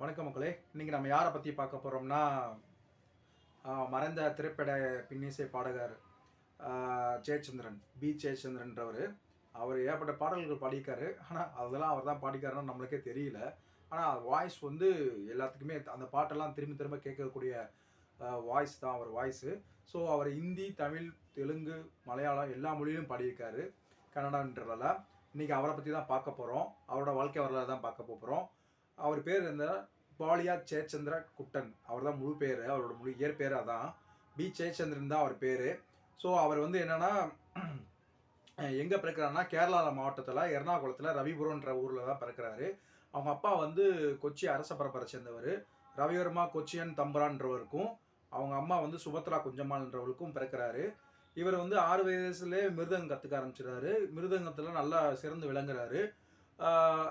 வணக்கம் மக்களே. இன்னைக்கு நம்ம யாரை பற்றி பார்க்க போகிறோம்னா மறைந்த திரைப்பட பின்னிசை பாடகர் ஜெயச்சந்திரன் பி. ஜெயச்சந்திரன்றவர். அவர் ஏற்பட்ட பாடல்கள் பாடியிருக்காரு. ஆனால் அதெல்லாம் அவர் தான் பாடிக்காருன்னு நம்மளுக்கே தெரியல. ஆனால் வாய்ஸ் வந்து எல்லாத்துக்குமே அந்த பாட்டெல்லாம் திரும்பி திரும்ப கேட்கக்கூடிய வாய்ஸ் தான் அவர் வாய்ஸு ஸோ அவர் ஹிந்தி தமிழ் தெலுங்கு மலையாளம் எல்லா மொழியிலும் பாடியிருக்காரு. கன்னடான்றதால. இன்றைக்கி அவரை பற்றி தான் பார்க்க போகிறோம் அவரோட வாழ்க்கை வரலாறு தான் பார்க்க போகிறோம் அவர் பேர் இருந்தால் பாலியா ஜெயச்சந்திர குட்டன் அவர் தான் முழு பேர். அவரோட முழு இயற்பேர் அதான். பி. ஜெயச்சந்திரன் தான் அவர் பேர். ஸோ அவர் வந்து என்னென்னா எங்கே பிறக்கிறாருன்னா கேரளா மாவட்டத்தில் எர்ணாகுளத்தில் ரவிபுரம்ன்ற ஊரில் தான் பிறக்கிறாரு. அவங்க அப்பா வந்து கொச்சி அரச பரப்பரை சேர்ந்தவர். ரவிவர்மா கொச்சியன் தம்பரான்றவருக்கும் அவங்க அம்மா வந்து சுபத்ரா குஞ்சம்மாள்ன்றவருக்கும் பிறக்கிறாரு. இவர் வந்து ஆறு வயசுலேயே மிருதங்கம் கற்றுக்க ஆரம்பிச்சிடுறாரு. மிருதங்கத்தில் நல்லா சிறந்து விளங்குறாரு.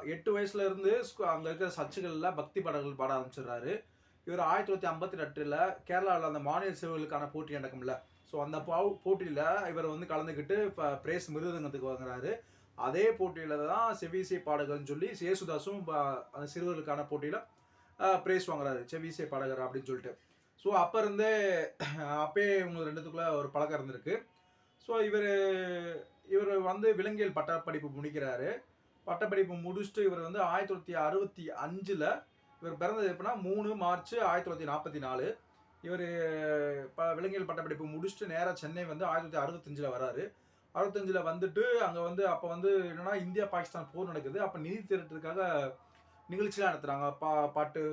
எட்டு வயசுல இருந்து அங்க இருக்கிற சர்ச்சுகளில் பக்தி பாடல்கள் பாட ஆரம்பிச்சிடுறாரு. இவர் ஆயிரத்தி தொள்ளாயிரத்தி ஐம்பத்தி ரெட்டில் கேரளாவில் அந்த மாநில சிறுவர்களுக்கான போட்டி நடக்கும்ல. ஸோ அந்த பாவு போட்டியில் இவர் வந்து கலந்துக்கிட்டு இப்போ பிரேஸ் மிருதங்கத்துக்கு வாங்குறாரு. அதே போட்டியில் தான் செவிசை பாடகர்னு சொல்லி சேசுதாஸும் ப- அந்த சிறுவர்களுக்கான போட்டியில் பிரேஸ் வாங்குறாரு. செவிசை பாடகர் அப்படின்னு சொல்லிட்டு. ஸோ அப்போ இருந்தே அப்பயே இவங்க ரெண்டுத்துக்குள்ள ஒரு பழக்கம் இருந்திருக்கு. ஸோ இவர் இவர் வந்து விலங்கியல் பட்டப்படிப்பு முடிக்கிறாரு. பட்டப்படிப்பு முடிச்சுட்டு இவர் வந்து ஆயிரத்தி தொள்ளாயிரத்தி அறுபத்தி அஞ்சில் இவர் பிறந்தது எப்படின்னா மூணு மார்ச் ஆயிரத்தி தொள்ளாயிரத்தி நாற்பத்தி நாலு. இவர் ப விலங்கியல் பட்டப்படிப்பு முடிச்சுட்டு நேராக சென்னை வந்து ஆயிரத்தி தொள்ளாயிரத்தி அறுபத்தஞ்சில் வராரு. அறுபத்தஞ்சில் வந்துட்டு அங்கே வந்து அப்போ வந்து என்னென்னா இந்தியா பாகிஸ்தான் போர் நடக்குது. அப்போ நிதி திரட்டுறதுக்காக நிகழ்ச்சிலாம் நடத்துகிறாங்க பா பாட்டு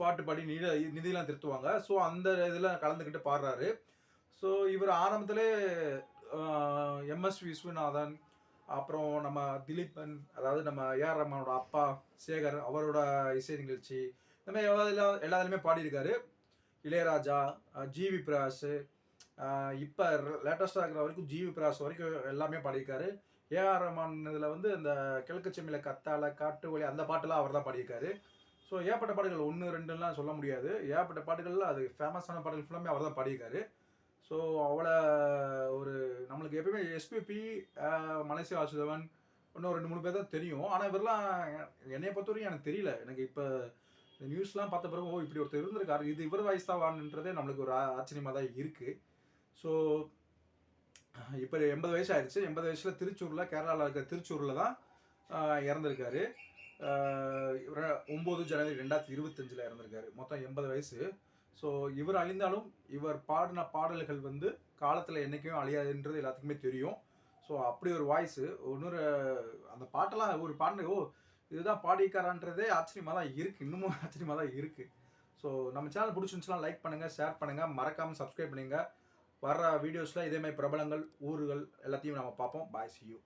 பாட்டு பாடி நிதி நிதியெலாம் திருத்துவாங்க ஸோ அந்த இதில் கலந்துக்கிட்டு பாடுறாரு. ஸோ இவர் ஆரம்பத்திலே எம்எஸ் விஸ்வநாதன் அப்புறம் நம்ம திலீபன் அதாவது நம்ம ஏஆர் ரஹ்மானோட அப்பா சேகர் அவரோட இசை நிகழ்ச்சி இந்த மாதிரி எல்லா எல்லாத்துலேயுமே பாடியிருக்காரு. இளையராஜா ஜிவி பிரகாஷ் இப்போ லேட்டஸ்டாக இருக்கிற வரைக்கும் ஜிவி பிரகாஷ் வரைக்கும் எல்லாமே பாடியிருக்காரு. ஏஆர் ரஹ்மான் இதில் வந்து இந்த கிழக்கு செம்மியில் கத்தால காட்டு வழி அந்த பாட்டெல்லாம் அவர் தான் பாடியிருக்காரு. ஸோ ஏகப்பட்ட பாடல்கள் ஒன்று ரெண்டுலாம் சொல்ல முடியாது. ஏகப்பட்ட பாட்டுகள்ல அது ஃபேமஸான பாடல்கள் ஃபுல்லாமே அவர் தான் பாடியிருக்காரு. ஸோ அவ்வளோ ஒரு நம்மளுக்கு எப்பயுமே எஸ்பிபி மலேசியா வாசுதவன் இன்னும் ரெண்டு மூணு பேர் தான் தெரியும். ஆனால் இவரெல்லாம் என்னைய பொறுத்த வரைக்கும் எனக்கு தெரியல. எனக்கு இப்போ இந்த நியூஸ்லாம் பார்த்த பிறகு ஓ இப்படி ஒருத்தர் இருந்திருக்காரு. இது இவர் வாய்ஸ் தான் வான்றதே நம்மளுக்கு ஒரு ஆச்சரியமாக தான் இருக்குது ஸோ இப்போ எண்பது வயசு ஆயிடுச்சு. எண்பது வயசில் திருச்சூரில் கேரளாவில் இருக்கிற திருச்சூரில் தான் இறந்துருக்காரு. ஒம்பது ஜனவரி ரெண்டாயிரத்தி இருபத்தஞ்சில் இறந்துருக்காரு. மொத்தம் எண்பது வயசு. ஸோ இவர் அழிந்தாலும் இவர் பாடின பாடல்கள் வந்து காலத்தில் என்றைக்குமே அழியாதுன்றது எல்லாத்துக்குமே தெரியும். ஸோ அப்படி ஒரு வாய்ஸு இன்னொரு அந்த பாட்டெல்லாம் ஒரு பாடின ஓ இதுதான் பாடிக்காரான்றதே ஆச்சரியமாக தான் இருக்குது இன்னமும் ஆச்சரியமாக தான் இருக்குது ஸோ நம்ம சேனல் பிடிச்சிருந்துச்சுன்னா லைக் பண்ணுங்கள் ஷேர் பண்ணுங்கள் மறக்காமல் சப்ஸ்கிரைப் பண்ணுங்கள் வர்ற வீடியோஸில் இதே மாதிரி பிரபலங்கள் ஊர்கள் எல்லாத்தையும் நம்ம பார்ப்போம். பாய் சி யூ